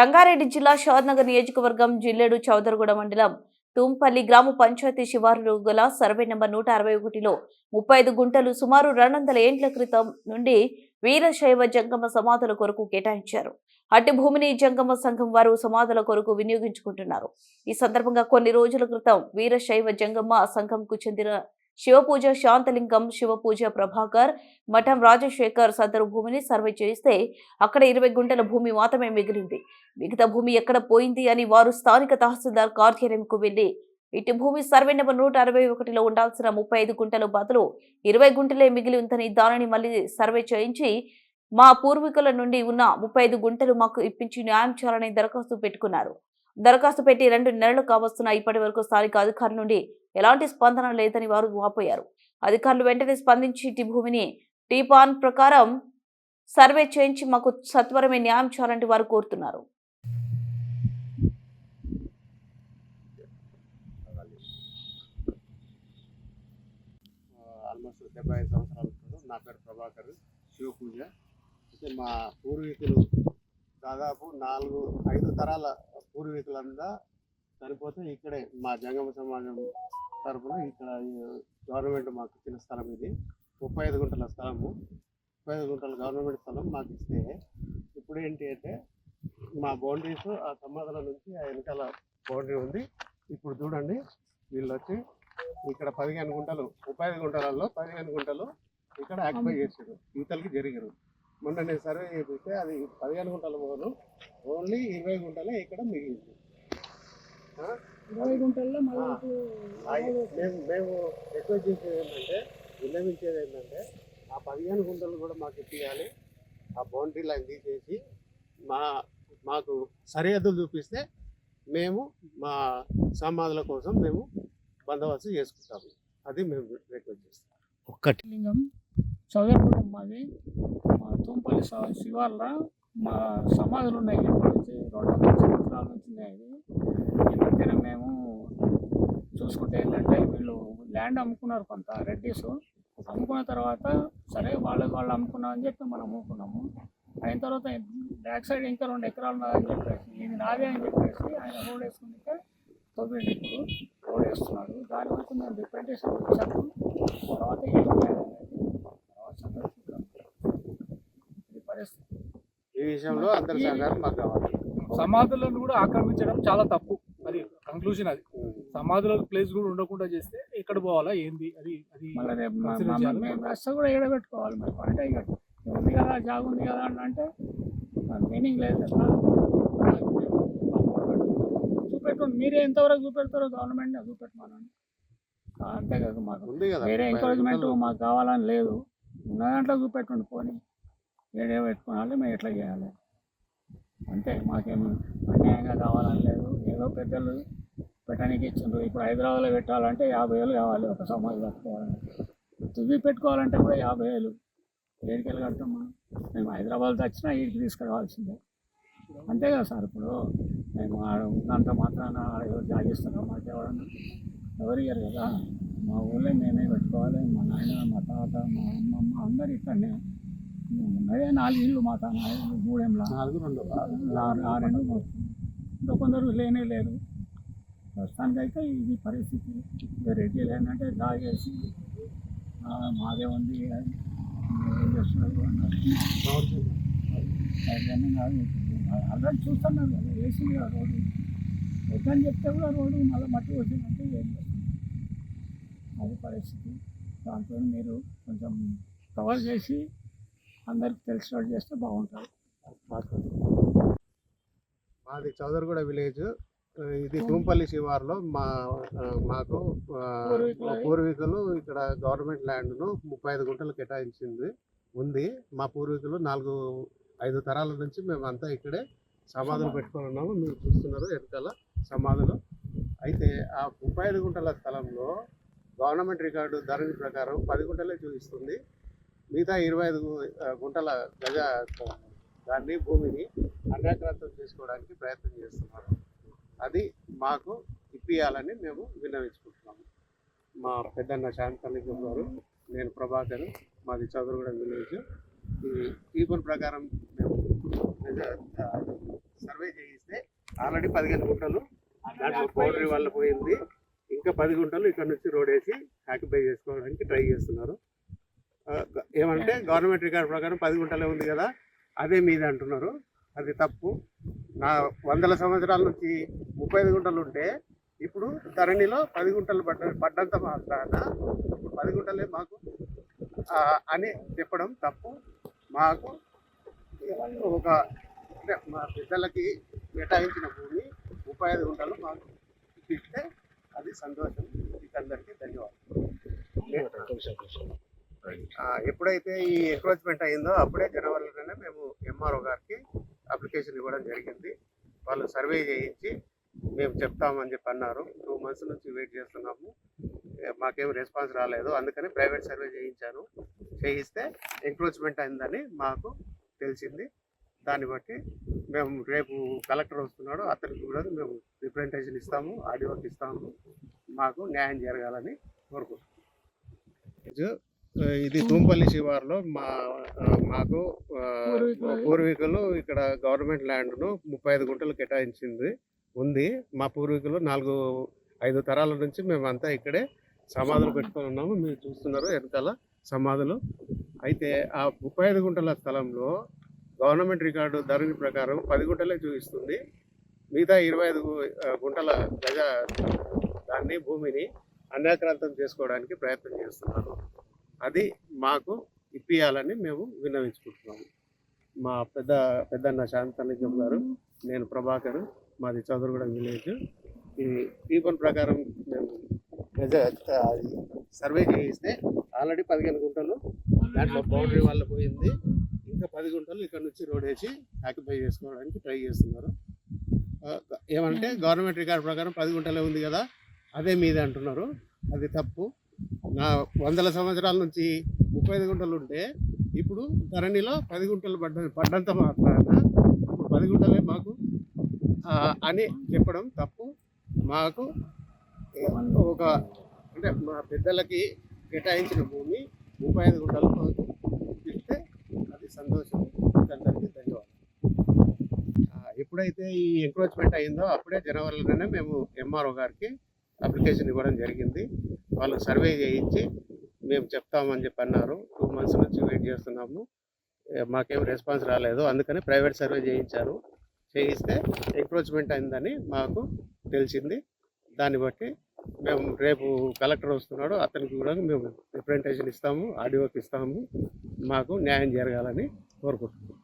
రంగారెడ్డి జిల్లా షాద్నగర్ నియోజకవర్గం జిల్లెడు చౌదరగూడ మండలం తుంపల్లి గ్రామ పంచాయతీ శివారు గల సర్వే నెంబర్ నూట అరవై ఒకటిలో ముప్పై ఐదు గుంటలు సుమారు రెండు వందల ఏండ్ల క్రితం నుండి వీరశైవ జంగమ సమాధుల కొరకు కేటాయించారు. అట్టి భూమిని జంగమ సంఘం వారు సమాధుల కొరకు వినియోగించుకుంటున్నారు. ఈ సందర్భంగా కొన్ని రోజుల క్రితం వీరశైవ జంగమ సంఘంకు చెందిన శివపూజ శాంతలింగం శివపూజ ప్రభాకర్ మఠం రాజశేఖర్ సదరు భూమిని సర్వే చేస్తే అక్కడ ఇరవై గుంటల భూమి మాత్రమే మిగిలింది. మిగతా భూమి ఎక్కడ పోయింది అని వారు స్థానిక తహసీల్దార్ కార్యాలయంకు వెళ్ళి ఇటు భూమి సర్వే నెంబర్ నూట అరవై ఒకటిలో ఉండాల్సిన ముప్పై ఐదు గుంటల బదులు ఇరవై గుంటలే మిగిలి ఉందని దానిని మళ్ళీ సర్వే చేయించి మా పూర్వీకుల నుండి ఉన్న ముప్పై ఐదు గుంటలు మాకు ఇప్పించి న్యాయం చేయాలని దరఖాస్తు పెట్టుకున్నారు. దరఖాస్తు పెట్టి రెండు నెలలు కావస్తున్న ఇప్పటి వరకు స్థానిక అధికారుల నుండి ఎలాంటి స్పందన లేదని వారు వాపోయారు అధికారులు వెంటనే స్పందించి ఇటు భూమిని టీపాన్ ప్రకారం సర్వే చేయించి మాకు సత్వరమే న్యాయం చేయాలంటే వారు కోరుతున్నారు. ఆల్మోస్ట్ డెబ్బై ఐదు నా పేరు ప్రభాకర్ శివ పూజ అయితే మా పూర్వీకులు దాదాపు నాలుగు ఐదు తరాల పూర్వీకులంతా సరిపోతే ఇక్కడే మా జంగమ సమాజం తరఫున ఇక్కడ గవర్నమెంట్ మాకు ఇచ్చిన స్థలం ఇది. ముప్పై ఐదు గుంటల స్థలము. ముప్పై ఐదు గుంటల గవర్నమెంట్ స్థలం మాకు ఇస్తే ఇప్పుడు ఏంటి అంటే మా బౌండరీస్ ఆ సమాధుల నుంచి ఆ వెనకాల బౌండరీ ఉంది. ఇప్పుడు చూడండి వీళ్ళు వచ్చి ఇక్కడ పదిహేను గుంటలు ముప్పై ఐదు గుంటలలో పదిహేను గుంటలు ఇక్కడ ఆక్యుపై చేసారు యువతలకి జరిగారు. మొన్న నేను సర్వే చేపిస్తే అది పదిహేను గుంటల పోను ఓన్లీ ఇరవై గుంటలే ఇక్కడ మిగిలింది? ఇరవై గుంటల్లో ఆ- మేము మేము రిక్వెస్ట్ చేసేది ఏంటంటే విన్నవించేది ఏంటంటే ఆ పదిహేను గుంటలు కూడా మాకు ఇప్పించాలి ఆ బౌండరీ లైన్ తీసేసి మా మాకు సరిహద్దులు చూపిస్తే మేము మా సమాధుల కోసం మేము బందోబస్తు చేసుకుంటాము. అది మేము రిక్వెస్ట్ చేస్తాం. ఒక్కటి. లింగం చౌదరగూడెం మాది మా తుంపల్లి శివ- శివార్ల మా సమాధులు ఉన్నాయి ఇప్పటి నుంచి రెండు వందల సంవత్సరాల నుంచి ఉన్నాయి ఈ మధ్యన మేము చూసుకుంటే ఏంటంటే వీళ్ళు ల్యాండ్ అమ్ముకున్నారు కొంత రెడ్డిస్. అమ్ముకున్న తర్వాత సరే వాళ్ళకి వాళ్ళు అమ్ముకున్నాం అని చెప్పి మనం అమ్ముకున్నాము అయిన తర్వాత బ్యాక్ సైడ్ ఇంకా రెండు ఎకరాలు ఉన్నదని చెప్పేసి ఇది నాదే అని చెప్పేసి ఆయన రోడ్ వేసుకుంటే తొమ్మిది ఇప్పుడు రోడ్ వేస్తున్నాడు. దాని వరకు మేము రిప్రజెంటేషన్ ఇచ్చాము. తర్వాత ఏం చేయాలి అనేది తర్వాత సందర్శిద్దాం. ఇది పరిస్థితి ఈ విషయంలో అందరి సహకారం మాకు కావాలి. సమాధులను కూడా ఆక్రమించడం చాలా తప్పు. అది కంక్లూజన్ అది. సమాధుల ప్లేస్ కూడా ఉండకుండా చేస్తే ఎక్కడ పోవాలా ఏంది? అది అది రస్త కూడా ఏడబెట్టుకోవాలి మరి. అంటే ఇక ఉంది కదా జాగ్ ఉంది కదా అని అంటే మీనింగ్ లేదు కదా. చూపెట్టండి మీరే ఎంతవరకు చూపెడతారో గవర్నమెంట్ చూపెట్టమనండి. ఆ, అంతే కదా. మాకు వేరే ఎంకరేజ్మెంట్. మాకు కావాలని లేదు. ఉన్న దాంట్లో చూపెట్టండి పోనీ. ఏడే పెట్టుకోవాలి మేము ఎట్లా చేయాలి? అంతే మాకేం అన్యాయంగా కావాలని లేదు. ఏదో పెద్దలు పెట్టడానికి ఇచ్చిండ్రు. ఇప్పుడు హైదరాబాద్లో పెట్టాలంటే యాభై వేలు కావాలి ఒక సమాధి కట్టుకోవాలంటే తువ్వి పెట్టుకోవాలంటే కూడా యాభై వేలు. ఏడికెళ్ళి కడతాం మనం? మేము హైదరాబాద్ వచ్చినా వీటికి తీసుకురావాల్సిందే. అంతే కదా సార్ ఇప్పుడు. మేము ఆడ ఉన్నంత మాత్రాన ఆడ జాగిస్తున్నాం మాకు ఎవరన్నా ఎవరు ఇయ్యరు కదా. మా ఊళ్ళో మేమే పెట్టుకోవాలి. మా నాయన మా తాత మా అమ్మమ్మ అందరు ఇక్కడనే. ఉన్నదే నాలుగు ఇల్లు మా తాత గూడెంలో నాలుగు రెండు. ఆ- ఆ రెండు. ఇంకా కొందరు లేనే లేరు. ప్రస్తుతానికైతే ఇది పరిస్థితి. రెడ్డి లేనంటే దాగేసి "ఆ, మాదే ఉంది. ఏం చేస్తున్నారు అన్నారు ఆల్రెడీ చూస్తున్నారు కదా వేసి రోడ్డు. వద్దని చెప్తే కూడా రోడ్డు మళ్ళీ మట్టి వచ్చిందంటే ఏం చేస్తుంది అది పరిస్థితి. దాంతో మీరు కొంచెం కవర్ చేసి అందరికి తెలిసినట్టు చేస్తే బాగుంటుంది మాది చౌదరగూడ విలేజ్. ఇది తూంపల్లి శివార్లో మా మాకు పూర్వీకులు. ఇక్కడ గవర్నమెంట్ ల్యాండ్ను ముప్పై ఐదు గుంటలు కేటాయించింది ఉంది. మా పూర్వీకులు నాలుగు ఐదు తరాల నుంచి మేము అంతా ఇక్కడే సమాధులు పెట్టుకొని ఉన్నాము. మీరు చూస్తున్నారు వెనకాల సమాధులు. అయితే ఆ ముప్పై ఐదు గుంటల స్థలంలో గవర్నమెంట్ రికార్డు ధరణి ప్రకారం పది గుంటలే చూపిస్తుంది. మిగతా ఇరవై ఐదు గుంటల గజ దాన్ని భూమిని అన్యాక్రాంతం చేసుకోవడానికి ప్రయత్నం చేస్తున్నారు అది మాకు ఇప్పియాలని మేము విన్నవించుకుంటున్నాము. మా పెద్దన్న శాంతలింగం గారు నేను ప్రభాకర్ మాది చదురుగూడ విలేజ్. ఈ టీపుల్ ప్రకారం మేము సర్వే చేయిస్తే ఆల్రెడీ పదిహేను గుంటలు దాంట్లో పౌడరీ వల్ల పోయింది. ఇంకా పది గుంటలు ఇక్కడ నుంచి రోడ్ వేసి ఆక్యుపై చేసుకోవడానికి ట్రై చేస్తున్నారు. ఏమంటే గవర్నమెంట్ రికార్డ్ ప్రకారం పది గుంటలే ఉంది కదా అదే మీది అంటున్నారు. అది తప్పు. నా వందల సంవత్సరాల నుంచి ముప్పై ఐదు గుంటలు ఉంటే ఇప్పుడు ధరణిలో పది గుంటలు పడ్డ పడ్డంత మాత్రాన ఇప్పుడు పది గుంటలే మాకు. అని చెప్పడం తప్పు. మాకు ఒక మా పెద్దలకి కేటాయించిన భూమి ముప్పై ఐదు గుంటలు మాకు ఇస్తే అది సంతోషం. మీకు అందరికీ ధన్యవాదాలు ఎప్పుడైతే ఈ ఎంక్రోచ్మెంట్ అయిందో అప్పుడే జనవరిలోనే మేము ఎంఆర్ఓ గారికి అప్లికేషన్ ఇవ్వడం జరిగింది. వాళ్ళు సర్వే చేయించి మేము చెప్తామని చెప్పి అన్నారు. టూ మంత్స్ నుంచి వెయిట్ చేస్తున్నాము. మాకేం రెస్పాన్స్ రాలేదు. అందుకని ప్రైవేట్ సర్వే చేయించాను. చేయిస్తే ఎంక్రోచ్మెంట్ అయిందని మాకు తెలిసింది. దాన్ని బట్టి మేము రేపు కలెక్టర్ వస్తున్నాడు. అతనికి కూడా మేము రిప్రజెంటేషన్ ఇస్తాము. ఆడియోకి ఇస్తాము. మాకు న్యాయం జరగాలని కోరుకుంటున్నాం. ఇది తూంపల్లి శివార్లో మా మాకు పూర్వీకులు. ఇక్కడ గవర్నమెంట్ ల్యాండ్ను ముప్పై ఐదు గుంటలు కేటాయించింది ఉంది. మా పూర్వీకులు నాలుగు ఐదు తరాల నుంచి మేమంతా ఇక్కడే సమాధులు పెట్టుకొని ఉన్నాము. మీరు చూస్తున్నారు వెనకాల సమాధులు. అయితే ఆ ముప్పై ఐదు గుంటల స్థలంలో గవర్నమెంట్ రికార్డు ధరణి ప్రకారం పది గుంటలే చూపిస్తుంది. మిగతా ఇరవై ఐదు గుంటల గజ దాన్ని భూమిని అన్యాక్రాంతం చేసుకోవడానికి ప్రయత్నం చేస్తున్నారు. అది మాకు ఇప్పియాలని మేము విన్నవించుకుంటున్నాము. మా పెద్ద పెద్దన్న శాంతలింగం గారు నేను ప్రభాకర్ మాది చదువుగూడెం విలేజ్. ఈ పీపన్ ప్రకారం మేము గజ సర్వే చేయిస్తే ఆల్రెడీ పదిహేను గుంటలు దాంట్లో బౌండరీ వల్ల పోయింది. ఇంకా పది గుంటలు ఇక్కడ నుంచి రోడ్ వేసి ఆక్యుపై చేసుకోవడానికి ట్రై చేస్తున్నారు. ఏమంటే గవర్నమెంట్ రికార్డ్ ప్రకారం పది గుంటలే ఉంది కదా అదే మీద అంటున్నారు. అది తప్పు. వందల సంవత్సరాల నుంచి ముప్పై ఐదు గుంటలు ఉంటే ఇప్పుడు ధరణిలో పది గుంటలు పడ్డ పడ్డంత మాత్రాన ఇప్పుడు పది గుంటలే మాకు. అని చెప్పడం తప్పు. మాకు ఒక అంటే మా పెద్దలకి కేటాయించిన భూమి ముప్పై ఐదు గుంటలు మాకు ఇస్తే అది సంతోషం. అందరికీ ధన్యవాదాలు. ఎప్పుడైతే ఈ ఎంక్రోచ్మెంట్ అయిందో అప్పుడే జనవరిలోనే మేము ఎంఆర్ఓ గారికి అప్లికేషన్ ఇవ్వడం జరిగింది. వాళ్ళు సర్వే చేయించి మేము చెప్తామని చెప్పి అన్నారు. టూ మంత్స్ నుంచి వెయిట్ చేస్తున్నాము. మాకేం రెస్పాన్స్ రాలేదు. అందుకని ప్రైవేట్ సర్వే చేయించారు. చేయిస్తే ఎంక్రోచ్మెంట్ అయిందని మాకు తెలిసింది. దాన్ని బట్టి మేము రేపు కలెక్టర్ వస్తున్నాడు. అతనికి కూడా మేము రిప్రజెంటేషన్ ఇస్తాము ఆడియోకి ఇస్తాము. మాకు న్యాయం జరగాలని కోరుకుంటున్నాము